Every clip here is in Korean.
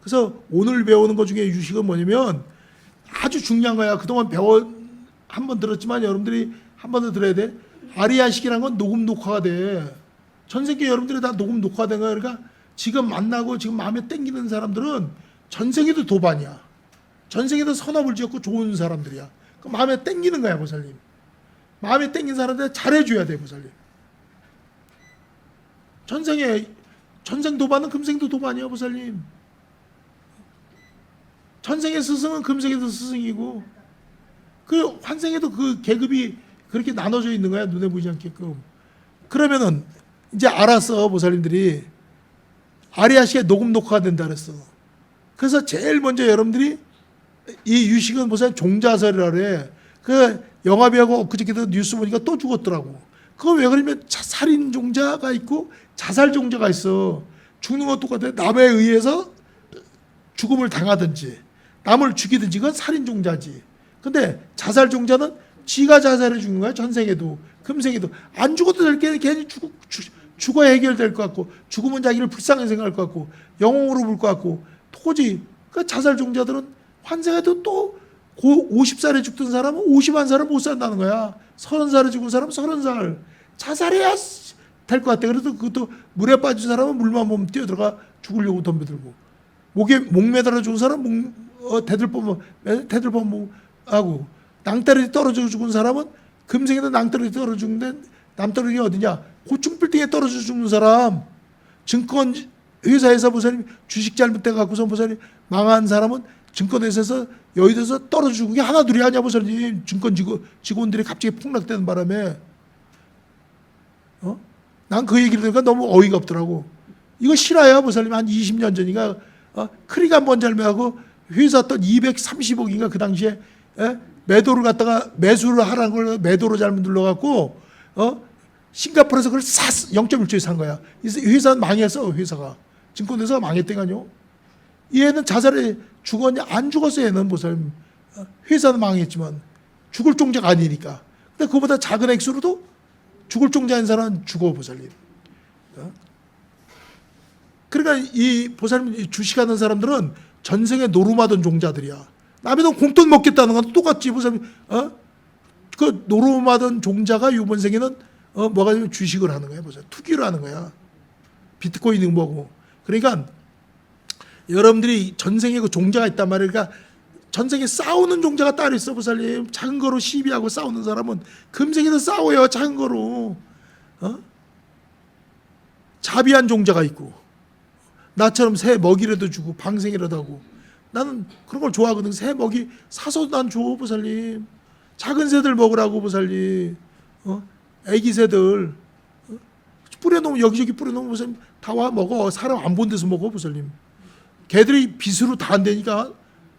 그래서 오늘 배우는 것 중에 유식은 뭐냐면 아주 중요한 거야. 그동안 배워 한 번 들었지만 여러분들이 한 번 더 들어야 돼. 아리아식이란 건 녹음 녹화가 돼. 전 세계 여러분들이 다 녹음 녹화된 거야. 그러니까 지금 만나고 지금 마음에 땡기는 사람들은 전 세계도 도반이야. 전 세계도 선업을 지었고 좋은 사람들이야. 그 마음에 땡기는 거야, 보살님. 마음에 땡긴 사람들 잘해줘야 돼, 보살님. 전생에 전생 도반은 금생도 도반이야, 보살님. 전생의 스승은 금생에도 스승이고 그 환생에도 그 계급이 그렇게 나눠져 있는 거야 눈에 보이지 않게끔. 그러면은 이제 알았어 보살님들이. 아리아시에 녹음 녹화가 된다 그랬어. 그래서 제일 먼저 여러분들이 이 유식은 보살 종자설이라 그래. 그 영화배우하고 그저께도 뉴스 보니까 또 죽었더라고. 그거 왜 그러면 자- 살인 종자가 있고 자살 종자가 있어. 죽는 건 똑같아. 남에 의해서 죽음을 당하든지 남을 죽이든지 그건 살인 종자지. 근데 자살 종자는 지가 자살해 죽는 거야 전생에도. 금생에도. 안 죽어도 될 게 괜히 죽, 죽, 죽 어야 해결될 것 같고 죽으면 자기를 불쌍히 생각할 것 같고 영웅으로 볼 것 같고 토지. 그 자살 종자들은 환생에도 또 고 50살에 죽던 사람은 51살을 못 산다는 거야. 30살에 죽은 사람은 30살. 자살해야 될 것 같아. 그래도 그것도 물에 빠진 사람은 물만 보면 뛰어들어가 죽으려고 덤벼들고 목에 목 매달아 죽은 사람 목 어, 대들보 대들보 하고 낭떠러지 떨어져 죽은 사람은 금생에도 낭떠러지 떨어져 죽는데 남떠러지 어디냐 고층 빌딩에 떨어져 죽는 사람 증권 회사에서 보사님 주식 잘못돼 갖고서 보사님 망한 사람은 증권회사에서 여의도에서 떨어져 죽은 게 하나 둘이 아니야 보사님 증권 직원, 직원들이 갑자기 폭락되는 바람에 어? 난 그 얘기를 들으니까 너무 어이가 없더라고. 이거 실화야, 보살님. 한 20년 전인가, 어, 크리가 한번 잘못하고 회사 돈 230억인가 그 당시에, 에? 매도를 갖다가 매수를 하라는 걸 매도로 잘못 눌러갖고, 어? 싱가포르에서 그걸 샀, 0.1초에 산 거야. 이 회사는 망했어, 회사가. 증권회사가 망했대가요. 얘는 자살에 죽었냐? 안 죽었어, 얘는 보살님. 어, 회사는 망했지만. 죽을 종자가 아니니까. 근데 그보다 작은 액수로도 죽을 종자인 사람은 죽어 보살님. 어? 그러니까 이 보살님 이 주식하는 사람들은 전생에 노름하던 종자들이야. 남의 돈 공돈 먹겠다는 건 똑같지 보살님. 어? 그 노름하던 종자가 이번 생에는 어 뭐가 되면 주식을 하는 거야 보살. 투기를 하는 거야. 비트코인이 뭐고. 그러니까 여러분들이 전생에 그 종자가 있단 말이야. 그러니까 전생에 싸우는 종자가 따로 있어 보살님. 작은 거로 시비하고 싸우는 사람은 금생에도 싸워요. 작은 거로. 어? 자비한 종자가 있고 나처럼 새 먹이라도 주고 방생이라도 하고 나는 그런 걸 좋아하거든. 새 먹이 사서 난 줘 보살님. 작은 새들 먹으라고 보살님. 어? 애기 새들 어? 뿌려놓으면 여기저기 뿌려놓으면 보살님 다 와 먹어. 사람 안 본 데서 먹어 보살님. 개들이 빛으로 다 안 되니까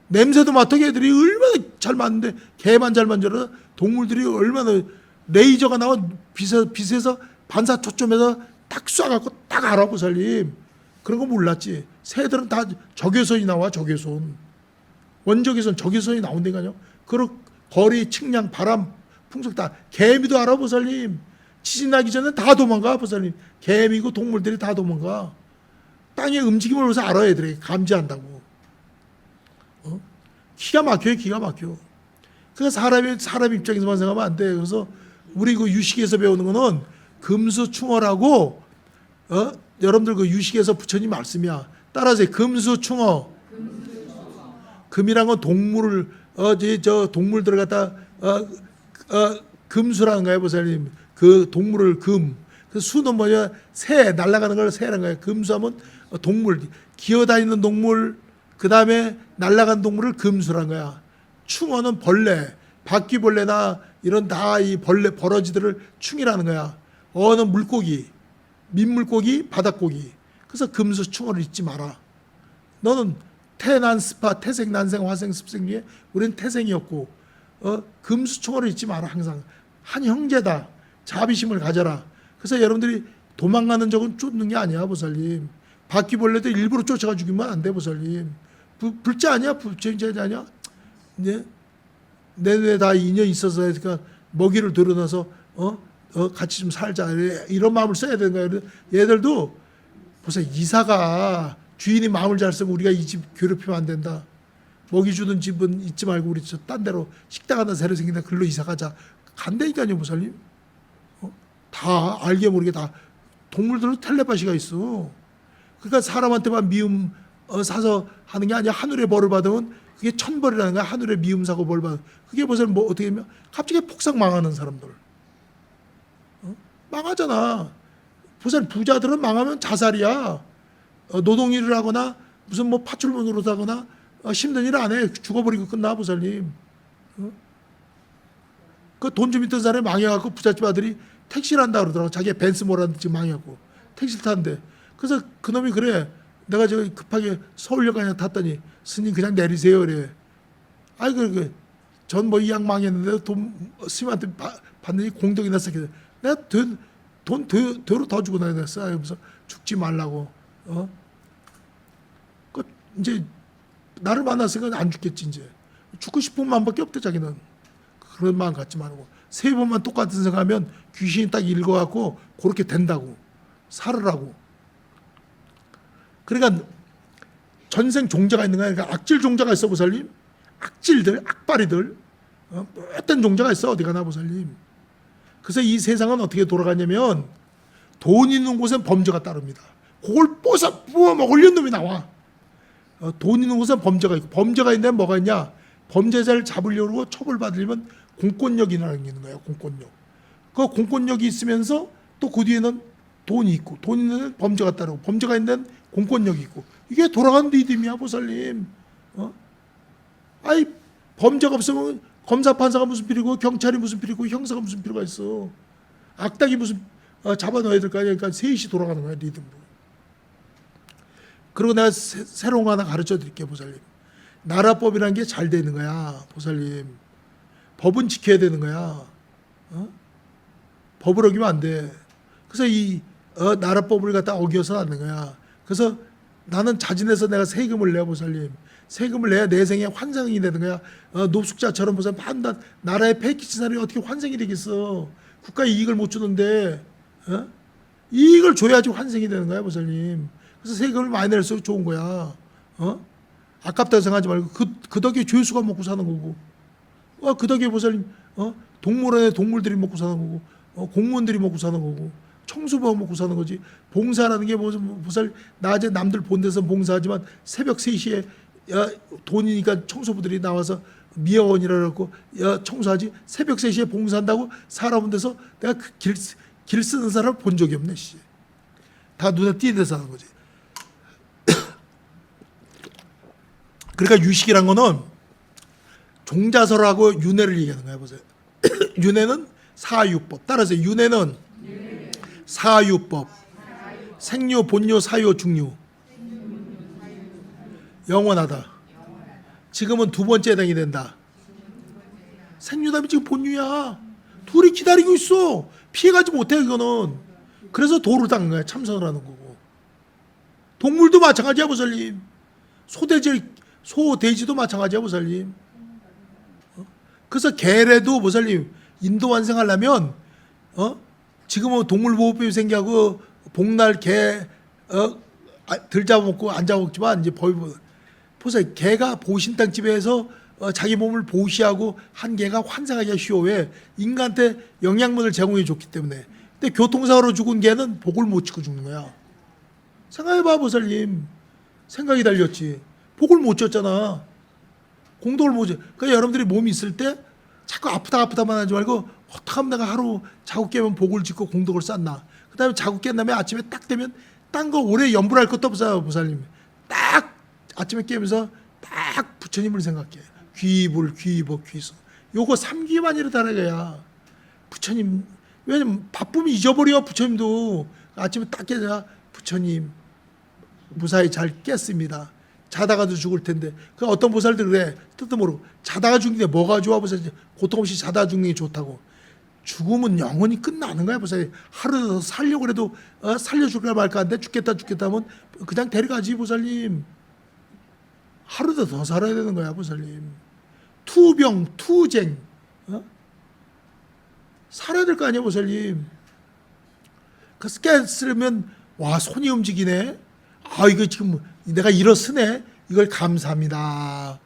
냄새도 맡아 개들이 얼마나 잘 맞는데 개만 잘 만져라 동물들이 얼마나 레이저가 나와 빛에, 빛에서 반사 초점에서 딱 쏴갖고 딱 알아 보살님 그런 거 몰랐지. 새들은 다 적외선이 나와 적외선. 원적외선 적외선이 나온다니까요 그리고 거리 측량 바람 풍속 다 개미도 알아 보살님? 지진 나기 전에 다 도망가 보살님. 개미고 동물들이 다 도망가. 땅의 움직임을 그래서 알아야 애들이 감지한다고. 어? 기가 막혀요 기가 막혀 그 사람이 사람 입장에서만 생각하면 안 돼. 그래서 우리 그 유식에서 배우는 거는 금수충어라고 어? 여러분들 그 유식에서 부처님 말씀이야. 따라서 금수충어. 금이란 건 동물을 어저 저 동물들을 갖다 어, 어 금수라는 거예요, 보살님. 그 동물을 금. 그 수는 뭐냐? 새 날아가는 걸 새라는 거예요. 금수하면 동물 기어다니는 동물 그 다음에 날아간 동물을 금수라는 거야. 충어는 벌레, 바퀴벌레나 이런 다 이 벌레 버러지들을 충이라는 거야. 어는 물고기, 민물고기, 바닷고기. 그래서 금수 충어를 잊지 마라. 너는 태난 스파, 태생 난생 화생 습생 중에 우리는 태생이었고 어 금수 충어를 잊지 마라 항상 한 형제다. 자비심을 가져라. 그래서 여러분들이 도망가는 적은 쫓는 게 아니야 보살님. 바퀴벌레도 일부러 쫓아가 죽이면 안 돼 보살님. 불, 불자 아니야? 불쟁자 아니야? 네? 내뇌 다 인연 있어서 그러니까 먹이를 들여놔서 어? 어 같이 좀 살자 이런 마음을 써야 되는 거예요. 얘들도 보세요 이사가 주인이 마음을 잘 쓰고 우리가 이 집 괴롭히면 안 된다. 먹이 주는 집은 잊지 말고 우리 저 딴 데로 식당 하나 새로 생긴다. 글로 이사 가자. 간다니까요, 보살님. 어? 다 알게 모르게 다 동물들은 텔레파시가 있어. 그러니까 사람한테만 미움 어, 사서 하는 게 아니야. 하늘의 벌을 받으면 그게 천벌이라는 거야. 하늘의 미움 사고 벌 받. 그게 보살 뭐 어떻게 하면 갑자기 폭삭 망하는 사람들. 어? 망하잖아. 보살 부자들은 망하면 자살이야. 어, 노동일을 하거나 무슨 뭐 파출문으로 하거나 어, 힘든 일 안 해. 죽어버리고 끝나 보살님. 어? 그돈 좀 있던 사람이 망해갖고 부잣집 아들이 택시를 한다 그러더라고. 자기가 벤스 뭐라는 지금 망해갖고 택시를 타는데. 그래서 그놈이 그래. 내가 저 급하게 서울역 그냥 탔더니 스님 그냥 내리세요 그래. 아이 그 전뭐 이 양 망했는데 돈 스님한테 바- 받느니 공덕이 났어. 그래서 내가 돈, 돈 되, 되로 더 주고 다녔어. 그래서 죽지 말라고. 어? 그 이제 나를 만났으니까 안 죽겠지 이제. 죽고 싶은 마음밖에 없대 자기는. 그런 마음 갖지 말고 세 번만 똑같은 생각하면 귀신이 딱 읽어갖고 그렇게 된다고 살으라고. 그러니까 전생 종자가 있는 거야. 그러니까 악질 종자가 있어 보살님. 악질들, 악바리들, 어, 어떤 종자가 있어 어디 가나 보살님. 그래서 이 세상은 어떻게 돌아가냐면 돈 있는 곳엔 범죄가 따릅니다. 그걸 뽀사 부어 먹으려는 놈이 나와. 어, 돈 있는 곳엔 범죄가 있고 범죄가 있는데 뭐가 있냐? 범죄자를 잡으려고 처벌받으려면 공권력이라는 게 있는 거예요. 공권력. 그 공권력이 있으면서 또 그 뒤에는 돈이 있고 돈 있는 범죄가 따르고 범죄가 있는 공권력이 있고 이게 돌아가는 리듬이야 보살님. 어? 아이 범죄가 없으면 검사 판사가 무슨 필요고 경찰이 무슨 필요고 형사가 무슨 필요가 있어. 악당이 무슨 어, 잡아넣어야 될 거 아니야. 그러니까 셋이 돌아가는 거야 리듬으로. 그리고 내가 새, 새로운 거 하나 가르쳐 드릴게요 보살님. 나라법이라는 게 잘 되는 거야 보살님. 법은 지켜야 되는 거야. 어? 법을 어기면 안 돼. 그래서 이 어, 나라법을 갖다 어겨서는 안 되는 거야. 그래서 나는 자진해서 내가 세금을 내야 보살님. 세금을 내야 내 생에 되는 거야. 어, 노숙자처럼 무슨 판단 나라에 패키지 사람이 어떻게 환생이 되겠어? 국가에 이익을 못 주는데 어? 이익을 줘야지 환생이 되는 거야 보살님. 그래서 세금을 많이 낼수록 좋은 거야. 어? 아깝다고 생각하지 말고 그, 그 덕에 죄수가 먹고 사는 거고 어, 그 덕에 보살님 어? 동물원에 동물들이 먹고 사는 거고 어, 공무원들이 먹고 사는 거고 청소부가 먹고 사는 거지 봉사라는 게 무슨 보살 낮에 남들 본 데서 봉사하지만 새벽 3시에 야, 돈이니까 청소부들이 나와서 미화원이라 그러고 야, 청소하지 새벽 3시에 봉사한다고 사람 온 데서 내가 그 길, 길 쓰는 사람 본 적이 없네 씨. 다 눈에 띄는 데서 하는 거지 그러니까 유식이란 거는 종자설하고 윤회를 얘기하는 거야 보세요. 윤회는 사유법. 따라서 윤회는 사유법. 생유, 본유, 사유, 중유. 영원하다. 지금은 두 번째 해당이 된다. 생유답이 지금 본유야. 둘이 기다리고 있어. 피해가지 못해 그거는. 그래서 도를 닦는 거야. 참선을 하는 거고. 동물도 마찬가지야 보살님. 소돼지 소 돼지도 마찬가지야 보살님. 어? 그래서 개래도 보살님 인도 완성하려면 어 지금은 동물보호법이 생겨고 복날 개어 아, 들 잡아먹고 안 잡아먹지만 이제 법이 뭐- 보세요 개가 보신탕 집에서 어, 자기 몸을 보시하고 한 개가 환생하기가 쉬워 왜 인간한테 영양분을 제공해 줬기 때문에 근데 교통사고로 죽은 개는 복을 못 지고 죽는 거야 생각해봐 보살님 생각이 달렸지 복을 못 줬잖아. 공덕을 못 줘. 그러니까 여러분들이 몸이 있을 때 자꾸 아프다 아프다만 하지 말고 어떻게 하면 내가 하루 자고 깨면 복을 짓고 공덕을 쌓나. 그 다음에 자고 깬 다음에 아침에 딱 되면 딴 거 오래 염불할 것도 없어요 보살님. 딱 아침에 깨면서 딱 부처님을 생각해. 귀불, 귀복, 귀수. 요거 삼귀만 이르다는 거야. 부처님 왜냐면 바쁘면 잊어버려 부처님도 아침에 딱 깨자 부처님 무사히 잘 깼습니다. 자다가도 죽을 텐데 그 어떤 보살들 그래 뜻도 모르고 자다가 죽는데 뭐가 좋아 보살 고통 없이 자다 죽는 게 좋다고 죽음은 영원히 끝나는 거야 보살 하루 더 살려고 그래도 어, 살려줄까 말까 한데 죽겠다 죽겠다 하면 그냥 데려가지 보살님 하루 더더 살아야 되는 거야 보살님 투병 투쟁 어? 살아야 될 거 아니야 보살님 그 깼으면 와 손이 움직이네 아 이거 지금 내가 일어서네 이걸 감사합니다.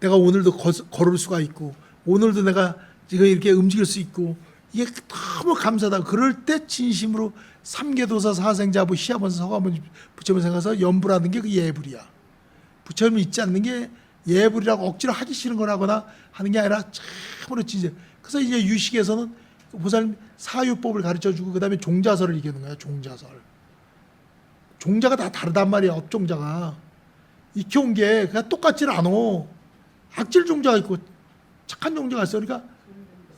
내가 오늘도 거, 걸을 수가 있고 오늘도 내가 지금 이렇게 움직일 수 있고 이게 너무 감사하다. 그럴 때 진심으로 삼계도사 사생자부 시아번서 서가번 부처님 생각해서 연부라는 게 그 예불이야. 부처님 잊지 않는 게 예불이라고 억지로 하기 싫은 거라거나 하는 게 아니라 참으로 진짜. 그래서 이제 유식에서는 그 보살님 사유법을 가르쳐 주고 그다음에 종자설을 이기는 거야. 종자설. 종자가 다 다르단 말이야. 업종자가. 익혀온 게 그냥 똑같지는 않아. 악질 종자가 있고 착한 종자가 있어. 그러니까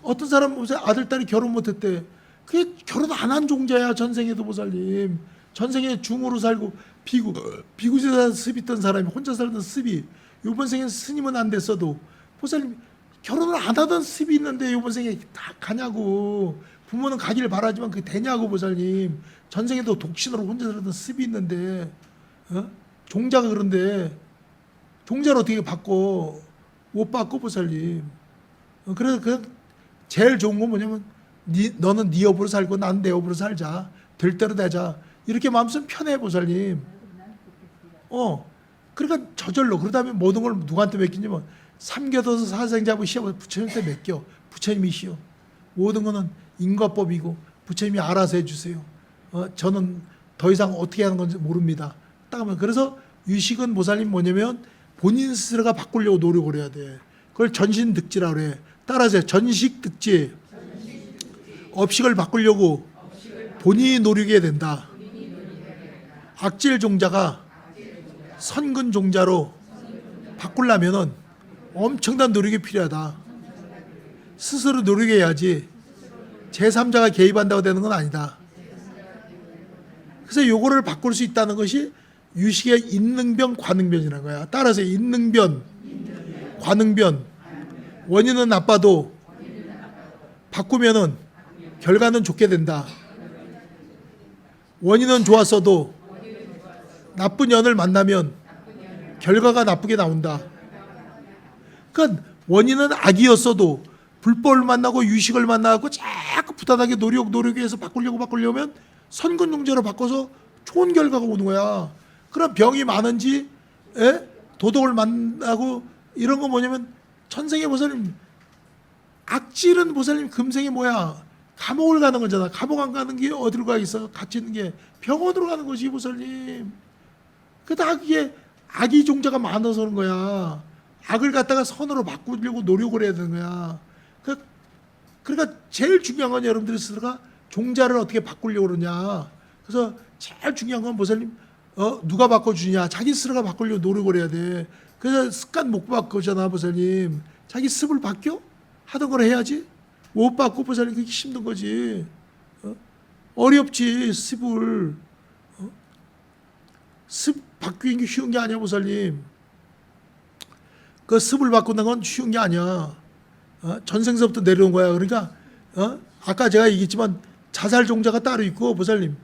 어떤 사람 보세요. 아들 딸이 결혼 못했대. 그게 결혼 안 한 종자야. 전생에도 보살님. 전 생에 중으로 살고 비구 비구지사 습 있던 사람이 혼자 살던 습이 요번 생에 스님은 안 됐어도 보살님 결혼을 안 하던 습이 있는데 요번 생에 다 가냐고. 부모는 가기를 바라지만 그게 되냐고 보살님. 전생에도 독신으로 혼자 살던 습이 있는데 어? 종자가 그런데 종자를 어떻게 바꿔? 못 바꿔 보살님. 어, 그래서 그 제일 좋은 건 뭐냐면 니, 너는 네 업으로 살고 나는 내 업으로 살자. 될 대로 되자 이렇게 마음씀 편해 보살님. 어 그러니까 저절로. 그러다음에 모든 걸 누구한테 맡기냐면 삼교도서 사생자부 시험 부처님한테 맡겨. 부처님이시여 모든 거는 인과법이고 부처님이 알아서 해주세요. 어, 저는 더 이상 어떻게 하는 건지 모릅니다. 딱 하면 그래서 유식은 보살님 뭐냐면 본인 스스로가 바꾸려고 노력을 해야 돼. 그걸 전신 득지라 그래. 따라서 전식 득지. 업식을 바꾸려고 본인이 노력해야 된다 악질 종자가 선근 종자로 바꾸려면은 엄청난 노력이 필요하다. 스스로 노력해야지 제3자가 개입한다고 되는 건 아니다. 그래서 요거를 바꿀 수 있다는 것이 유식의 인능변, 관능변이라는 거야. 따라서 인능변, 관능변, 원인은 나빠도 바꾸면은 결과는 좋게 된다. 원인은 좋았어도 나쁜 연을 만나면 결과가 나쁘게 나온다. 그러니까 원인은 악이었어도 불법을 만나고 유식을 만나고 자꾸 부단하게 노력 노력해서 바꾸려고 바꾸려면 선근용제로 바꿔서 좋은 결과가 오는 거야. 그럼 병이 많은지 예? 도덕을 만나고 이런 거 뭐냐면 천생의 보살님 악질은 보살님 금생이 뭐야? 감옥을 가는 거잖아. 감옥 안 가는 게 어디로 가 있어? 갇혀 있는 게 병원으로 가는 거지 보살님. 그다 그게 악이 종자가 많아서 그런 거야. 악을 갖다가 선으로 바꾸려고 노력을 해야 되는 거야. 그, 그러니까 제일 중요한 건 여러분들이 스스로가 종자를 어떻게 바꾸려고 그러냐. 그래서 제일 중요한 건 보살님, 어, 누가 바꿔주냐. 자기 스스로가 바꾸려고 노력을 해야 돼. 그래서 습관 못 바꾸잖아, 보살님. 자기 습을 바뀌어? 하던 걸 해야지. 못 바꾸고 보살님 그게 힘든 거지. 어? 어렵지, 습을. 습 바뀌는 게 쉬운 게 아니야 보살님. 그 습을 바꾼다는 건 쉬운 게 아니야. 어? 전생서부터 내려온 거야. 그러니까 어? 아까 제가 얘기했지만 자살 종자가 따로 있고 보살님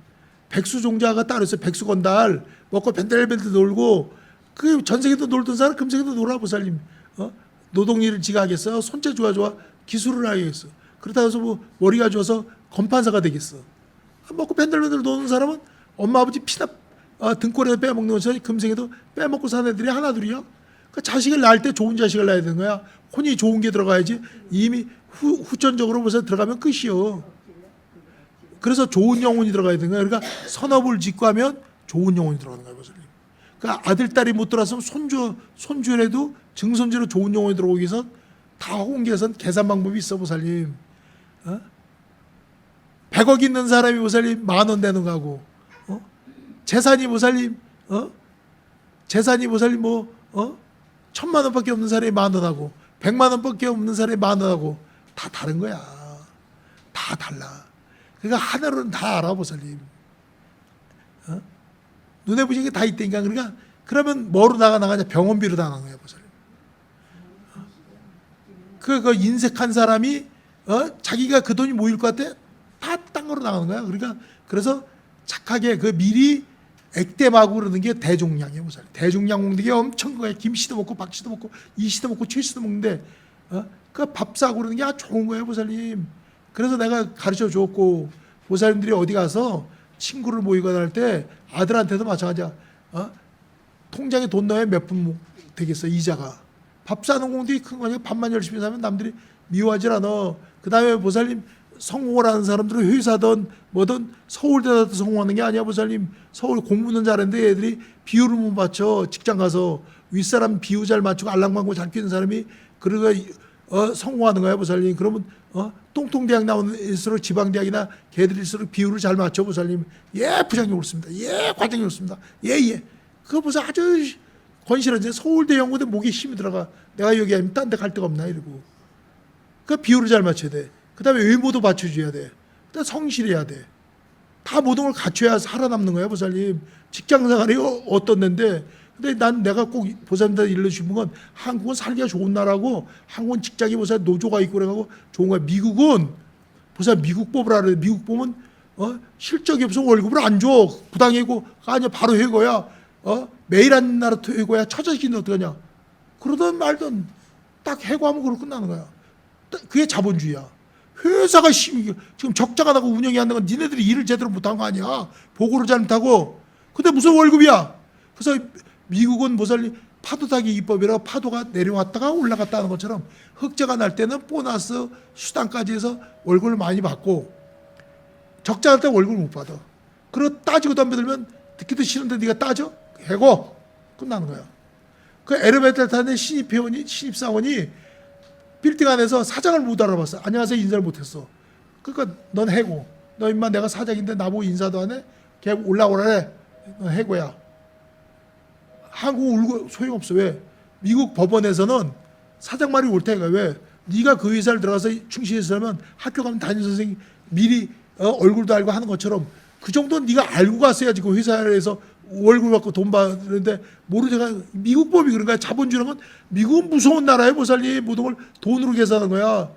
백수 종자가 따로 있어. 백수 건달 먹고 벤들벤들 놀고 그 전생에도 놀던 사람 금생에도 놀아 보살님. 어? 노동일을 지가 하겠어. 손재 좋아 좋아 기술을 하겠어. 그렇다고 해서 뭐 머리가 좋아서 검판사가 되겠어. 먹고 벤들벤들 노는 사람은 엄마 아버지 피나 어, 등골에서 빼먹는 것이 금생에도 빼먹고 사는 애들이 하나둘이야. 그 자식을 낳을 때 좋은 자식을 낳아야 되는 거야. 혼이 좋은 게 들어가야지. 이미 후, 후천적으로 벌써 들어가면 끝이요. 그래서 좋은 영혼이 들어가야 되는 거야. 그러니까 선업을 짓고 하면 좋은 영혼이 들어가는 거야. 그러니까 아들, 딸이 못 들어왔으면 손주, 손주라도 증손주로 좋은 영혼이 들어오기 위해서 다 홍계선 계산 방법이 있어, 보살님. 어? 100억 있는 사람이 보살님 만 원 되는 거고, 어? 재산이 보살님, 어? 재산이 보살님 뭐, 어? 천만 원밖에 없는 사람이 만 원하고, 백만 원밖에 없는 사람이 만 원하고, 다 다른 거야. 다 달라. 그러니까 하나로는 다 알아, 보살님. 어? 눈에 보이는 게 다 있다니까. 그러니까, 그러면 뭐로 나가 나가냐? 병원비로 다 나가는 거야, 보살님. 어? 그, 그 인색한 사람이, 어? 자기가 그 돈이 모일 것 같아? 다 땅으로 나가는 거야. 그러니까, 그래서 착하게 그 미리 액땜하고 그러는 게 대종량이에요, 보살. 대종량 게 엄청 거야. 김씨도 먹고 박씨도 먹고 이씨도 먹고 최씨도 먹는데 어? 그밥 싸고 그러는 게 아주 좋은 거예요, 보살님. 그래서 내가 가르쳐 줬고 보살님들이 어디 가서 친구를 모이거나 할 때 아들한테도 마찬가지야. 어? 통장에 돈 넣어야 몇푼 되겠어 이자가 밥 사는 공들이 큰 거냐 밥만 열심히 사면 남들이 미워하질 않아 그 다음에 보살님 성공을 하는 사람들은 회사든 뭐든 서울대다 성공하는 게 아니야 보살님. 서울 공부는 잘했는데 애들이 비율을 못 맞춰. 직장 가서 윗사람 비유 잘 맞추고 알랑방구 잘 끼는 사람이 그러가 어, 성공하는 거야 보살님. 그러면 어, 똥통대학 나오는일수록 지방대학이나 걔들일수록 비율을 잘 맞춰 보살님. 예 부장님 옳습니다. 예 과장님 옳습니다. 예예. 그거 보세요 아주 건실한데 서울대 연구대 목에 힘이 들어가. 내가 여기 아니면 딴 데 갈 데가 없나 이러고. 그 비율을 잘 맞춰야 돼. 그 다음에 외모도 받쳐줘야 돼. 그 다음 성실해야 돼. 다 모든 걸 갖춰야 살아남는 거야, 보살님. 직장 생활이 어- 어떻는데, 근데 난 내가 꼭 보살님한테 일러주신 건 한국은 살기가 좋은 나라고, 한국은 직장이 보살 노조가 있고 그래가고 좋은 거야. 미국은 보살 미국 법을 알아요. 미국 보면 어? 실적이 없어 월급을 안 줘. 부당해고 아니야 바로 해고야. 어? 매일 한 나라 해고야. 처자식인데 어떡하냐. 그러던 말던 딱 해고하면 그걸로 끝나는 거야. 딱 그게 자본주의야. 회사가 시- 지금 적자가 나고 운영이 안건 니네들이 일을 제대로 못한 거 아니야. 보고를 잘못하고. 근데 무슨 월급이야. 그래서 미국은 무슨 파도 타기 입법이라 파도가 내려왔다가 올라갔다 하는 것처럼 흑자가 날 때는 보너스 수당까지 해서 월급을 많이 받고 적자 날 때 월급을 못 받아. 그리고 따지고 덤벼들면 듣기도 싫은데 네가 따져? 해고 끝나는 거야. 그 엘리베이터 타는 신입 회원이 신입 사원이 빌딩 안에서 사장을 못 알아봤어. 안녕하세요 인사를 못했어. 그러니까 넌 해고. 너 임마 내가 사장인데 나보고 인사도 안 해? 걔 올라오라래. 넌 해고야. 한국 울고 소용없어. 왜? 미국 법원에서는 사장 말이 옳다니까. 왜? 네가 그 회사를 들어가서 충실했으면 학교 가면 담임 선생님 미리 어, 얼굴도 알고 하는 것처럼 그 정도는 네가 알고 갔어야지 그 회사에서 월급 받고 돈 받는데 모르다가 미국 법이 그런 거야. 자본주의라는 건 미국은 무서운 나라에 보살리 모든 걸 돈으로 계산하는 거야.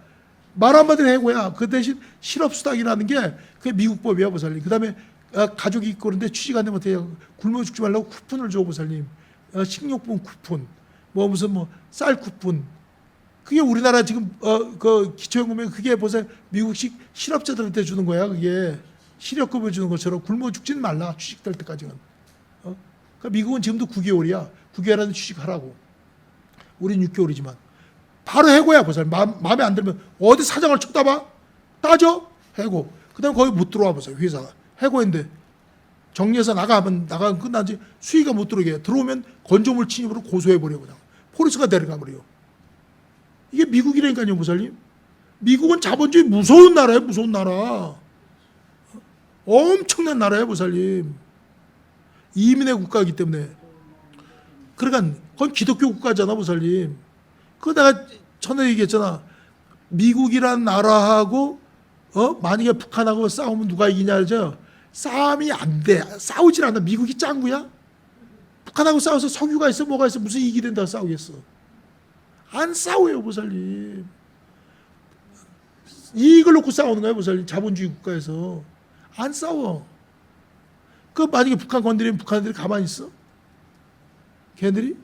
말 한마디로 해고야. 그 대신 실업수당이라는 게 그게 미국 법이야 보살님. 그 다음에 아, 가족이 있고 그런데 취직 안 되면 어떻게? 굶어 죽지 말라고 쿠폰을 줘 보살님. 어, 식료품 쿠폰, 뭐 무슨 뭐 쌀 쿠폰. 그게 우리나라 지금 어, 그 기초연금에 그게 보세요 미국식 실업자들한테 주는 거야. 그게 실업급여 주는 것처럼 굶어 죽지는 말라 취직될 때까지는. 어? 그러니까 미국은 지금도 9개월이야. 9개월 안에 취직하라고. 우린 6개월이지만. 바로 해고야 보세요. 마음, 마음에 안 들면 어디 사장을 쳐다봐? 따져? 해고. 그 다음 거기 못 들어와 보세요. 회사가. 해고인데 정리해서 나가면 나가면 끝나지 수위가 못 들어오게 해. 들어오면 건조물 침입으로 고소해 버려 그냥. 포리스가 데려가 버려. 이게 미국이라니까요, 무살님. 미국은 자본주의 무서운 나라예요, 무서운 나라. 엄청난 나라예요, 무살님. 이민의 국가이기 때문에. 그러니까 그건 기독교 국가잖아, 무살님. 그 내가 전에 얘기했잖아. 미국이란 나라하고 어 만약에 북한하고 싸우면 누가 이기냐 그죠? 싸움이 안 돼. 싸우질 않아. 미국이 짱구야? 북한하고 싸워서 석유가 있어 뭐가 있어 무슨 이기 된다고 싸우겠어? 안 싸워요, 보살님. 이익을 놓고 싸우는 거야, 보살님. 자본주의 국가에서 안 싸워. 그 만약에 북한 건드리면 북한들이 가만히 있어? 걔들이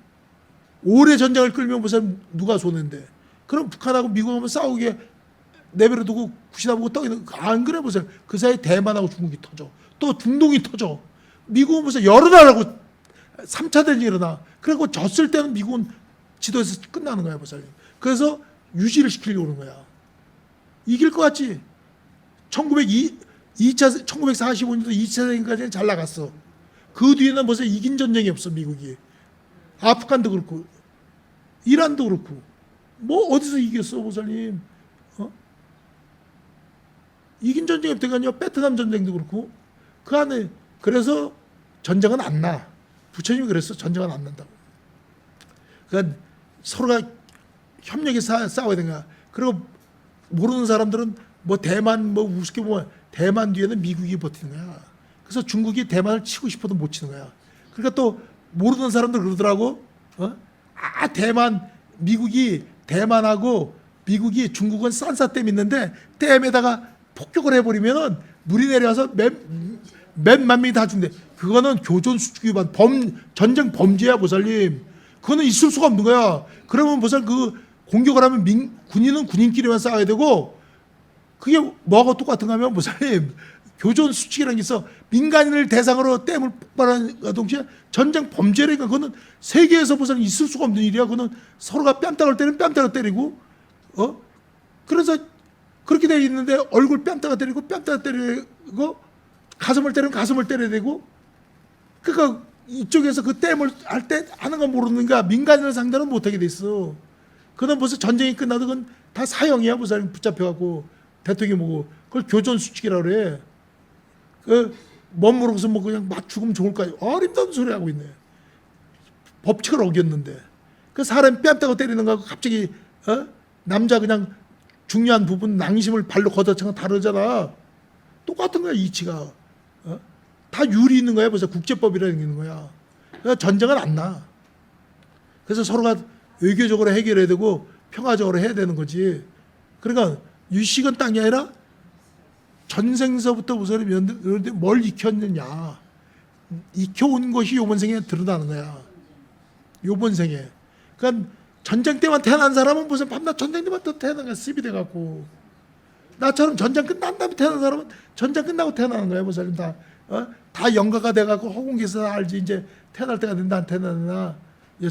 오래 전쟁을 끌면 보살님 누가 손해인데? 그럼 북한하고 미국하고 싸우게 내버려 두고 구시나 보고 떠 있는 안 그래 보세요. 그 사이에 대만하고 중국이 터져. 또 중동이 터져. 미국은 무슨 여러 나라고 3차 대전이 일어나. 그리고 졌을 때는 미국은 지도에서 끝나는 거야, 보세요. 그래서 유지를 시키려고 그러는 거야. 이길 것 같지? 1902, 2차, 1945년도 2차 대전까지는 잘 나갔어. 그 뒤에는 벌써 이긴 전쟁이 없어, 미국이. 아프간도 그렇고, 이란도 그렇고. 뭐 어디서 이겼어, 보살님? 어? 이긴 전쟁이 없다니까요. 베트남 전쟁도 그렇고. 그 안에 그래서 전쟁은 안 나. 부처님이 그랬어. 전쟁은 안 난다고. 그러니까 서로가 싸- 싸워야 거야. 그리고 모르는 사람들은 뭐 대만 뭐 우습게 보면 대만 뒤에는 미국이 버티는 거야. 그래서 중국이 대만을 치고 싶어도 못 치는 거야. 그러니까 또 모르는 사람들 그러더라고. 어? 아 대만 미국이 대만하고 미국이 중국은 산사댐 있는데 댐에다가 폭격을 해버리면은 물이 내려와서 몇, 몇만 명이 다 죽는데 그거는 교전 수축 위반 범 전쟁 범죄야 보살님. 그거는 있을 수가 없는 거야. 그러면 보살 그 공격을 하면 민, 군인은 군인끼리만 싸워야 되고 그게 뭐하고 똑같은가 하면 보살님 교전 수칙이라는 게 있어. 민간인을 대상으로 댐을 폭발하는 동시에 전쟁 범죄라니까 그거는 세계에서 무슨 있을 수가 없는 일이야. 그거는 서로가 뺨따을 때리면 뺨따을 때리고 어? 그래서 그렇게 돼 있는데 얼굴 뺨따가 때리고 뺨따가 때리고 가슴을 때리면 가슴을 때려야 되고 그러니까 이쪽에서 그 댐을 할 때 하는 건 모르는가 민간인을 상대로 못하게 돼 있어. 그건 벌써 전쟁이 끝나도 그건 다 사형이야 무슨 붙잡혀갖고 대통령이 뭐고 그걸 교전 수칙이라 그래. 그 멋모르고서 뭐 그냥 막 죽으면 좋을까요? 어림없는 소리 하고 있네. 법칙을 어겼는데 그 사람 뺨 따고 때리는 거하고 갑자기 어? 남자 그냥 중요한 부분 낭심을 발로 걷어차고 다르잖아. 똑같은 거야 이치가. 어? 다 유리 있는 거야. 벌써 국제법이라는 게 있는 거야. 그러니까 전쟁은 안 나. 그래서 서로가 외교적으로 해결해야 되고 평화적으로 해야 되는 거지. 그러니까 유식은 땅이 아니라 전생서부터 우선 그런데 뭘 익혔느냐. 익혀온 것이 요번 생에 드러나는 거야. 요번 생에. 그러니까 전쟁 때만 태어난 사람은 무슨 밤낮 전쟁 때만 또 태어난 거야. 습이 돼갖고. 나처럼 전쟁 끝난 다음에 태어난 사람은 전쟁 끝나고 태어나는 거야. 무슨 다. 어? 다 영가가 돼갖고 허공에서 알지. 이제 태어날 때가 된다 안 태어나나.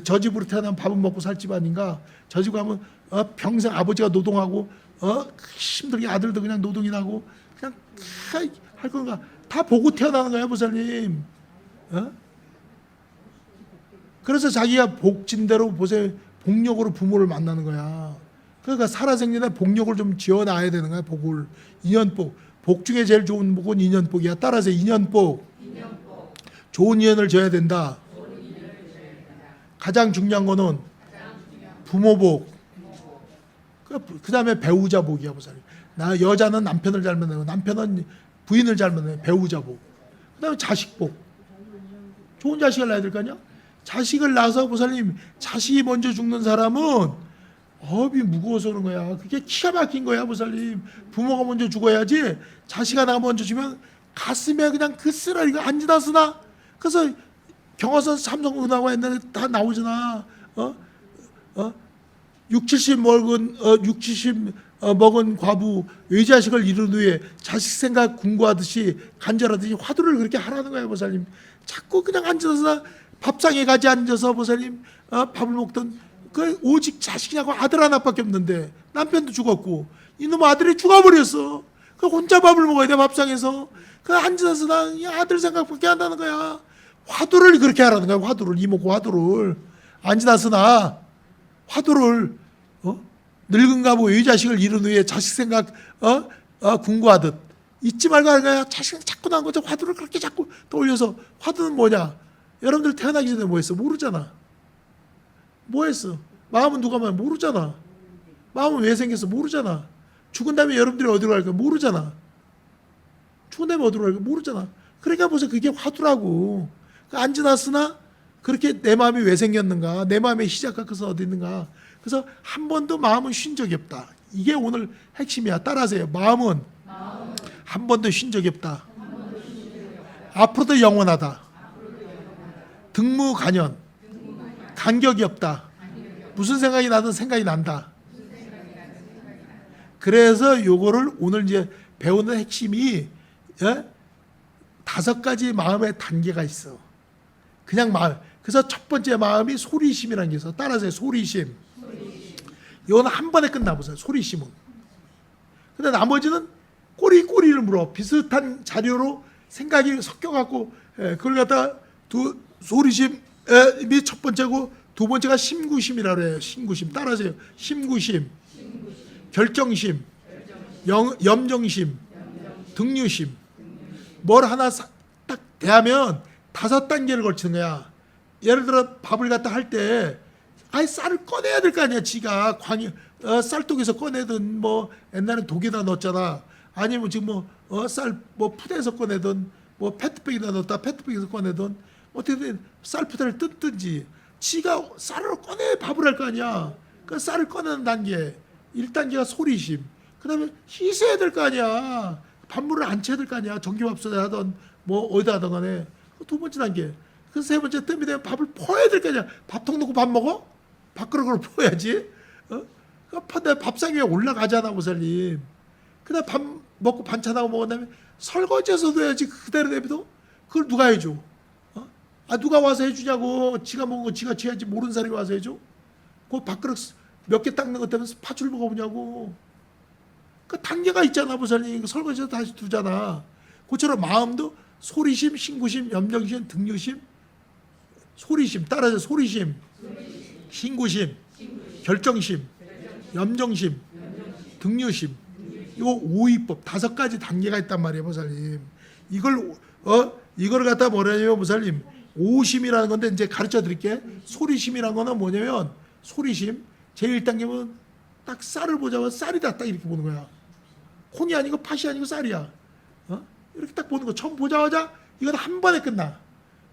저 집으로 태어나면 밥은 먹고 살 집 아닌가. 저 집 가면 어? 평생 아버지가 노동하고 어? 힘들게 아들도 그냥 노동이 나 고 그냥 다할 건가. 다 보고 태어나는 거야. 보살님. 어? 그래서 자기가 복진대로 보세 복력으로 부모를 만나는 거야. 그러니까 살아생전에 복력을 좀 지어놔야 되는 거야. 복을 인연복. 복 중에 제일 좋은 복은 인연복이야. 따라서 인연복. 좋은 인연을 져야 된다. 가장 중요한 거는 부모복. 그 다음에 배우자 복이야, 보살님. 나 여자는 남편을 잘 만나고 남편은 부인을 잘 만나고 배우자 복. 그 다음에 자식 복. 좋은 자식을 낳아야 될 거 아니야? 자식을 낳아서 보살님 자식이 먼저 죽는 사람은 업이 무거워서 그런 거야. 그게 키가 막힌 거야, 보살님. 부모가 먼저 죽어야지 자식아 나가 먼저 주면 가슴에 그냥 그 쓰라리가 앉으다 쓰나. 그래서 경화선 삼성은하고 옛날에 다 나오잖아. 어? 어? 6, 70 먹은 어, 6, 70 어, 먹은 과부 외자식을 이룬 후에 자식 생각 궁구하듯이 간절하듯이 화두를 그렇게 하라는 거예요, 보살님. 자꾸 그냥 앉아서 밥상에 가지 앉아서 보살님 어, 밥을 먹던 그 오직 자식이냐고 아들 하나밖에 없는데 남편도 죽었고 이놈 아들이 죽어버렸어. 그 혼자 밥을 먹어야 돼 밥상에서. 그 앉아서 나이 아들 생각밖에 안 나는 거야. 화두를 그렇게 하라는 거야. 화두를 이모고 화두를 앉으나서나 화두를 어? 늙은 가부 외자식을 이룬 후에 자식 생각 어? 어, 궁구하듯 잊지 말고 거야. 자식 자꾸 나온 거죠. 화두를 그렇게 자꾸 떠올려서 화두는 뭐냐? 여러분들 태어나기 전에 뭐 했어? 모르잖아. 뭐 했어? 마음은 누가 말 모르잖아. 마음은 왜 생겼어? 모르잖아. 죽은 다음에 여러분들이 어디로 갈까? 모르잖아. 죽은 다음에 어디로 갈까? 모르잖아. 그러니까 보세요. 그게 화두라고. 그 앉으났으나 그렇게 내 마음이 왜 생겼는가? 내 마음의 시작과 끝은 어디 있는가? 그래서 한 번도 마음은 쉰 적이 없다. 이게 오늘 핵심이야. 따라하세요. 마음은 한 번도 쉰 적이 없다. 앞으로도 영원하다. 등무간연. 간격이 없다. 무슨 생각이 나든 생각이 난다. 그래서 요거를 오늘 이제 배우는 핵심이 예? 다섯 가지 마음의 단계가 있어. 그냥 마음. 그래서 첫 번째 마음이 소리심이라는 게 있어. 따라서 소리심. 이건 한 번에 끝나보세요. 소리심은. 근데 나머지는 꼬리 꼬리를 물어. 비슷한 자료로 생각이 섞여갖고 예, 그걸 갖다 두 소리심이 첫 번째고 두 번째가 심구심이라 그래요. 심구심 따라하세요. 심구심, 결정심, 영, 염정심, 등유심. 뭘 하나 사- 딱 대하면 다섯 단계를 걸치는 거야. 예를 들어 밥을 갖다 할 때 아예 쌀을 꺼내야 될 거 아니야. 지가 광이 어, 쌀독에서 꺼내든 뭐 옛날에 독에다 넣었잖아. 아니면 지금 뭐쌀뭐 푸대에서 꺼내든 뭐 페트병에다 넣었다 페트병에서 꺼내든 어떻게든 쌀 푸대를 뜯든지 지가 쌀을 꺼내 밥을 할 거 아니야. 그 쌀을 꺼내는 단계 1단계가 소리심. 그 다음에 희소해야 될 거 아니야. 밥물을 안 채야 될 거 아니야. 전기밥솥에 하던 뭐 어디다 하던 간에 그두 번째 단계. 그세 번째 뜸이 되면 밥을 퍼야 될거 아니야. 밥통 넣고 밥 먹어? 밥그릇으로 퍼야지. 어? 그 파- 내 밥상 위에 올라가잖아, 보살님. 그다음 밥 먹고 반찬하고 먹은 다음에 설거지에서도 해야지 그대로 내비도 그걸 누가 해줘? 어? 아 누가 와서 해주냐고 지가 먹은 거 지가 취해야지 모르는 사람이 와서 해줘? 그 밥그릇 몇 개 닦는 것 때문에 파출 오냐고 그 단계가 있잖아 보살님 그 설거지에서 다시 두잖아 그처럼 마음도 소리심, 신구심, 염정심, 등유심 소리심 따라서 소리심, 신구심, 결정심, 염정심, 등유심. 이거 오이법 다섯 가지 단계가 있단 말이에요 보살님. 이걸 어? 이걸 갖다 뭐냐면 보살님 오심이라는 건데 이제 가르쳐 드릴게. 소리심이라는 거는 뭐냐면 소리심 제일 단계면 딱 쌀을 보자마자 쌀이다 딱 이렇게 보는 거야. 콩이 아니고 팥이 아니고 쌀이야. 어? 이렇게 딱 보는 거. 처음 보자마자 이건 한 번에 끝나.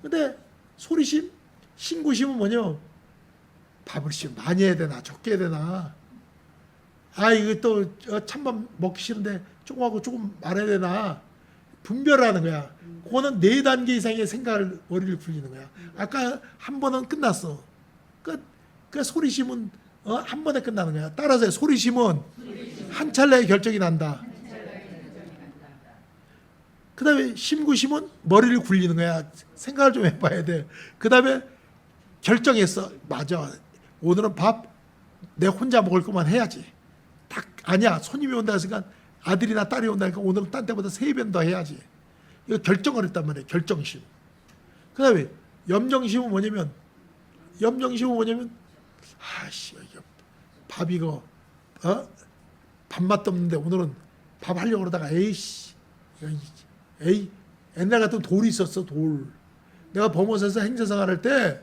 근데 소리심 신구심은 뭐냐 밥을 좀 많이 해야 되나 적게 해야 되나 아 이거 또 어, 찬밥 먹기 싫은데 조금 하고 조금 말해야 되나 분별하는 거야. 그거는 네 단계 이상의 생각을 머리를 굴리는 거야. 아까 한 번은 끝났어. 끝. 그 소리심은 어, 한 번에 끝나는 거야. 따라서 소리심은 한 찰나의 결정이 난다. 그 다음에 심구심은 머리를 굴리는 거야. 생각을 좀 해봐야 돼. 그 다음에 결정했어. 맞아. 오늘은 밥 내 혼자 먹을 것만 해야지. 딱 아니야. 손님이 온다 했으니까 아들이나 딸이 온다 니까 오늘은 딴 때보다 세배더 해야지. 이거 결정을 했단 말이에요. 결정심. 그 다음에 염정심은 뭐냐면 염정심은 뭐냐면 아씨 밥 이거 어 밥맛도 없는데 오늘은 밥 하려고 그러다가 에이씨 에이, 옛날 같은 돌이 있었어 돌 내가 범어에서 행사생활 할때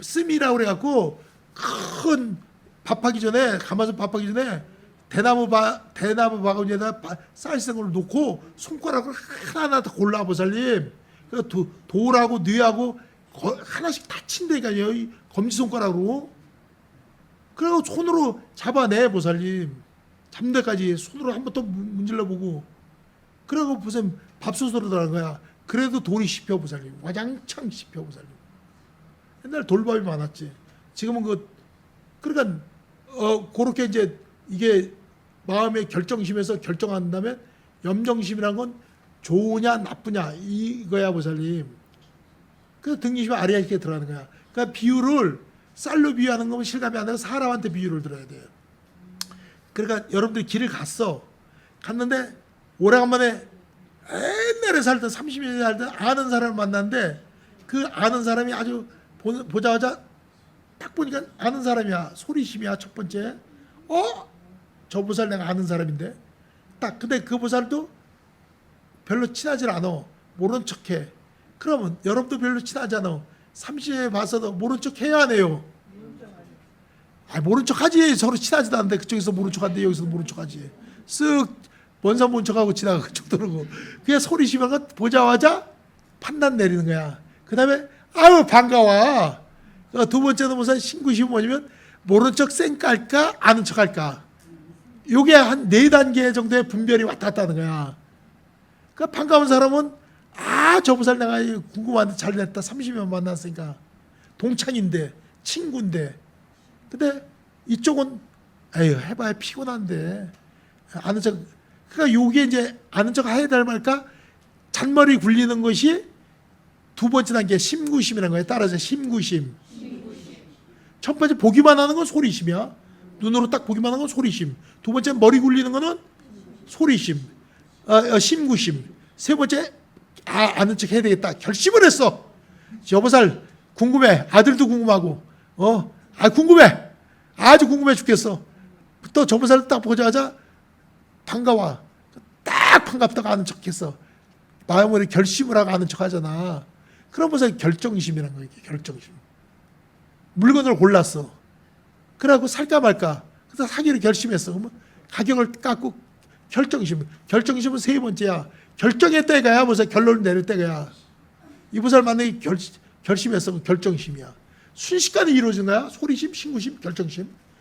씀이라고 그래갖고 큰 밥하기 전에 가마솥 밥하기 전에 대나무 바 대나무 바구니에다 바- 쌀생 걸 놓고 손가락을 하나하나 다 골라 보살님. 그 도, 돌하고 뇌하고 거- 하나씩 다 친다니까요. 이 검지 손가락으로. 그리고 손으로 잡아내 보살님. 데까지 손으로 한번또 문질러 보고. 그리고 보살님 밥솥으로 들어간 거야. 그래도 돌이 씹혀 보살님. 와장창 씹혀 보살님. 옛날 돌밥이 많았지. 지금은 그 그러니까 어 그렇게 이제 이게 마음의 결정심에서 결정한 다음에 염정심이란 건 좋으냐 나쁘냐 이거야 보살님. 그 등기심 아래에 이렇게 들어가는 거야. 그러니까 비유를 쌀로 비유하는 거면 실감이 안 나고 사람한테 비유를 들어야 돼요. 그러니까 여러분들이 길을 갔어. 갔는데 오래간만에 옛날에 살던 30년 전에 살던 아는 사람을 만났는데 그 아는 사람이 아주 보- 보자마자 딱 보니까 아는 사람이야. 소리심이야 첫 번째. 어? 저 보살 내가 아는 사람인데. 딱 근데 그 보살도 별로 친하질 않아. 모른 척해. 그러면 여러분도 별로 친하지 않아. 30년 봐서도 모른 척 해야 하네요. 아 모른 척하지 서로 친하지도 않는데 그쪽에서 모른 척하는데 여기서 모른 척하지. 쓱 먼산 본 척하고 지나가 그쪽 들어고 그게 소리 심한 거 보자마자 판단 내리는 거야. 그 다음에 아유 반가워. 어, 두 번째는 무슨 신구심이 뭐냐면 모른 척 쌩깔까 아는 척할까. 요게 한 네 단계 정도의 분별이 왔다 갔다 하는 거야. 그 반가운 사람은 아, 저 보살 내가 궁금한데 잘 됐다. 30년 만났으니까. 동창인데, 친구인데. 근데 이쪽은 에휴, 해봐야 피곤한데. 아는 척. 그러니까 요게 이제 아는 척 해야 될 말까? 잔머리 굴리는 것이 두 번째 단계 심구심이라는 거예요. 따라서 심구심. 첫 번째 보기만 하는 건 소리심이야. 눈으로 딱 보기만 하는 건 소리심. 두 번째 머리 굴리는 거는 소리심. 어, 어, 심구심. 세 번째 아 아는 척 해야 되겠다. 결심을 했어. 여보살 궁금해. 아들도 궁금하고. 어, 아 궁금해. 아주 궁금해 죽겠어. 또 저보살 딱 보자마자 반가워. 딱 반갑다고 아는 척했어. 마음으로 결심을 하고 아는 척하잖아. 그러면서 결정심이라는 거야. 이게 결정심. 물건을 골랐어. 그러고 살까 말까. 그래서 사기를 결심했어. 그러면 가격을 깎고 결정심. 결정심은 세 번째야. 결정했다 이거야. 무슨 결론을 내릴 때가야. 이부살 만나기 결, 결심했어. 그 결정심이야. 순식간에 이루어진 거야. 소리심, 신구심, 결정심.